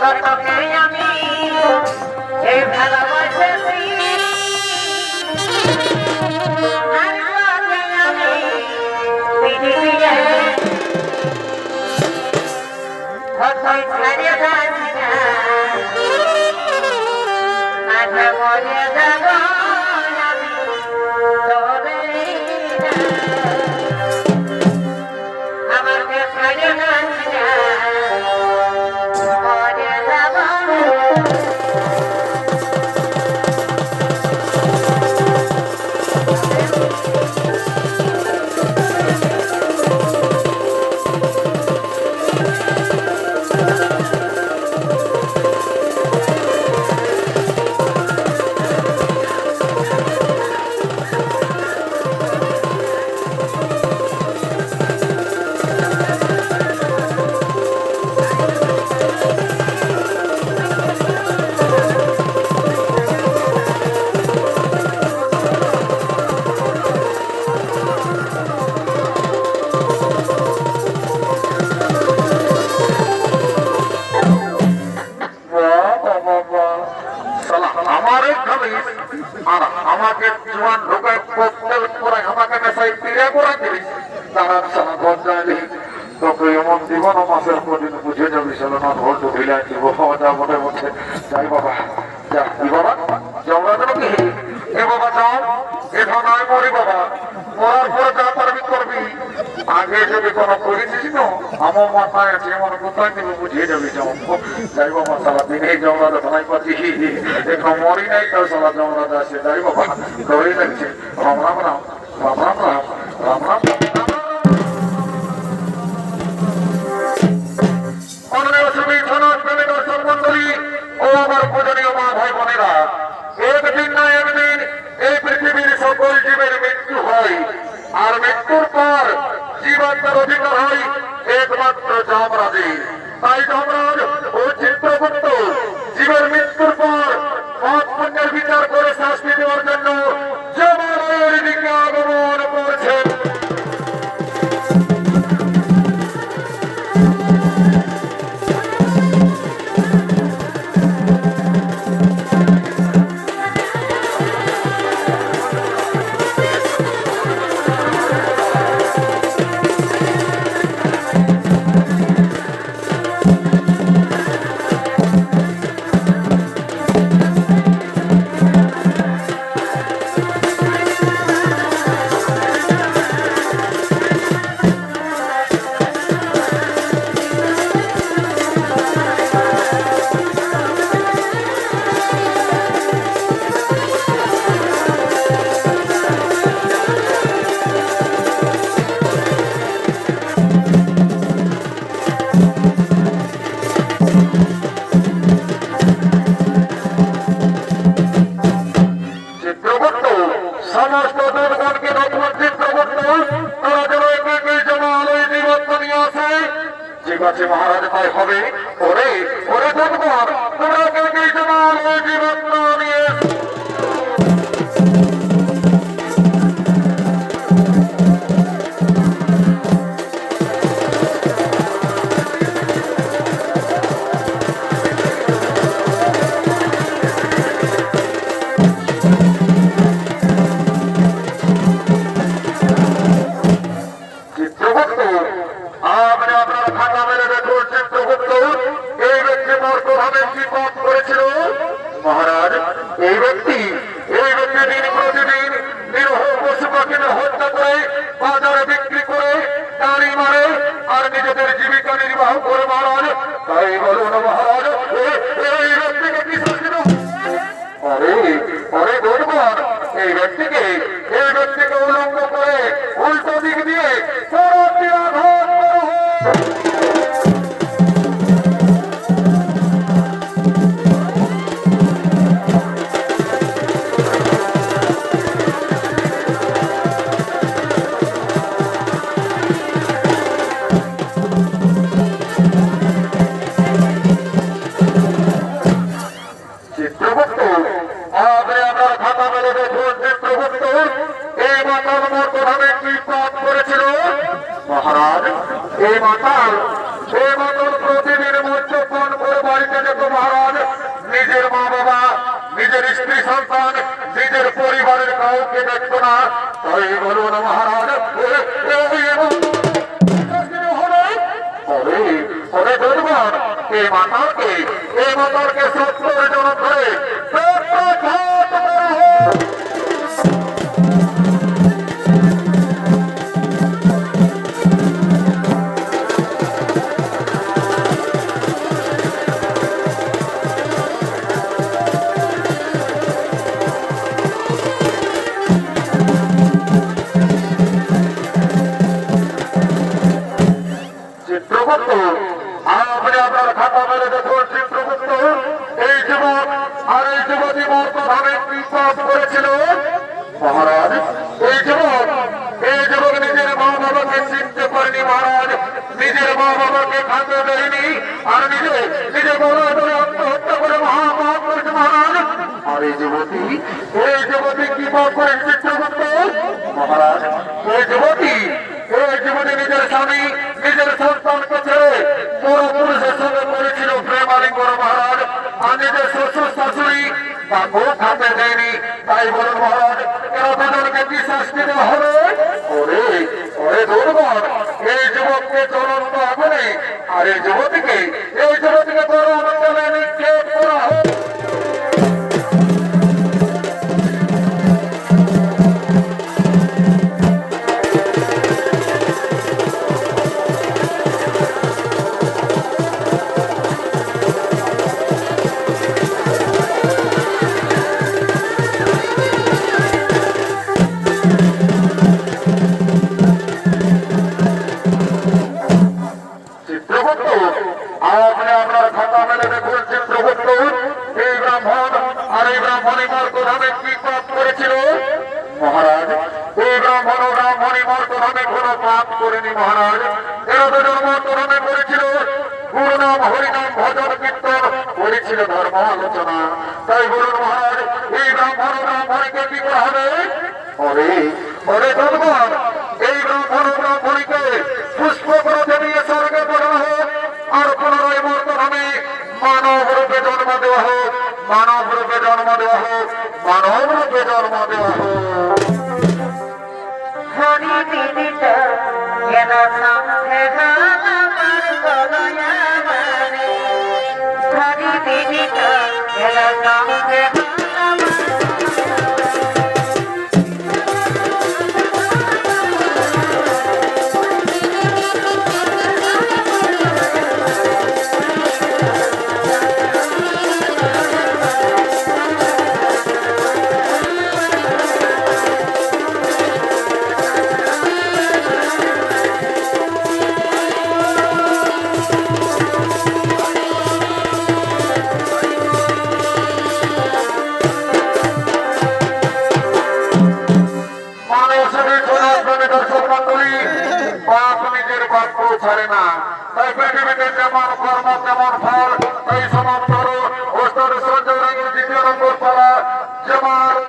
কতকে আমি এই ভালোবাসেছি আর কতকে আমি পৃথিবীতে কতই ছাড়িয়ে যাচ্ছি না মাথা মরিয়া যাব আর আমাকে জোয়ান ঢোকায় প্রত্যেক করে আমাকে নেশায় ফিরে করে দিবি তারা সারা গঞ্জালি তোকে এমন জীবন মাসের কদিন ঘর আগে যদি কোনো করেছিস আমার মাথায় আছে, আমার কোথায় তুমি বুঝিয়ে যাবি যাই বাবা, সারা দিনে জমরা ধরাই পাচ্ছি এখন মরি নাই তো, সারা জমরা আছে যাই বাবা। দৌড়ে লাগছে রাম রাম রাম রাম রাম রাম রাম রাম ভাই এই পৃথিবীর সকল জীবের মৃত্যু হয়। আর মৃত্যুর পর জীবাত্মার অধিকার হয়, একমাত্র যমরাজে তাই যমরাজ ও চিত্রগুপ্ত জীবের মৃত্যুর পর মত পুণ্যের বিচার করে শাস্তি দেওয়ার জন্য হবে হবে ওরে ওরে বন্ধু তোমরা কেউ জীবন ভাবে কি এই আর নিজেদের জীবিকা নির্বাহ এই ব্যক্তিকে কি এই ব্যক্তিকে এই ব্যক্তিকে উলঙ্গ থেকে প্রভুত্ব এই মাতার মর্তভাবে কি পাপ করেছিল মহারাজ এই মাতার এই মাতার প্রতিদিন মদ্যপান করে। বাড়িতে যেত মহারাজ নিজের মা বাবা নিজের স্ত্রী সন্তান নিজের পরিবারের কাউকে দেখত না তাই বলুন মহারাজ তবে দুর্বল এই মাতাকে এই মাতাকে সত্তর জন ধরে এই যুবক আর এই যুবতী মর্তভাবে কি পাপ করেছিল? মহারাজ। এই যুবক এই যুবক নিজের মা বাবাকে চিনতে পারেনি মহারাজ। নিজের মা বাবাকে খাতে দেয়নি আর নিজে নিজে বড় করে আত্মহত্যা করে মহাপাপ করেছে মহারাজ। আর এই যুবতী এই যুবতী কি পাপ করে চিত্রগুপ্ত মহারাজ, এই যুবতী, এই জীবনে নিজের স্বামী, নিজের সন্তানকে ছেড়ে বড় পুরুষের সঙ্গে করেছিল প্রেম আলিঙ্গন মহারাজ। আর নিজের শ্বশুর শাশুড়ি তাকেও খাতে দেয়নি। তাই বলুন মহারাজ দুজনকে কি শাস্তি হবে। ওরে এই যুবককে জ্বলন্ত আগুনে আর এই যুবতীকে এই যুবতীকে আপনি আপনার খাতা মেলে দেখুন চিত্রগুপ্ত এই ব্রাহ্মণ আর এই ব্রাহ্মণী মর্তধামে কি পাপ করেছিল? মহারাজ, এই ব্রাহ্মণ ও ব্রাহ্মণী মর্তধামে কোনো পাপ করেনি, মহারাজ। এরা দুজন মর্তধামে করেছিল। গুরুনাম হরিনাম ভজন, কীর্তন করেছিল ধর্ম আলোচনা। তাই বলুন, মহারাজ, এই ব্রাহ্মণ ও ব্রাহ্মণীকে কি করা হবে? ওরে ওরে ধন্যবাদ এই ব্রাহ্মণ ও ব্রাহ্মণীকে পুষ্প করে নিয়ে স্বর্গে পাঠানো হোক আর পুনরায় বর্তমানে মানব রূপে জন্ম দেওয়া হোক মানব রূপে জন্ম দেওয়া হোক মানব রূপে জন্ম দেওয়া হোক। হরি বিদিত যেন সঙ্গে আমার কলয়া মানে ছাড়ে না। তাই পৃথিবীতে যেমন কর্ম, তেমন ফল এই সমাপ্ত অষ্টর সঞ্জয় দ্বিতীয় নম্বর পালা। যেমন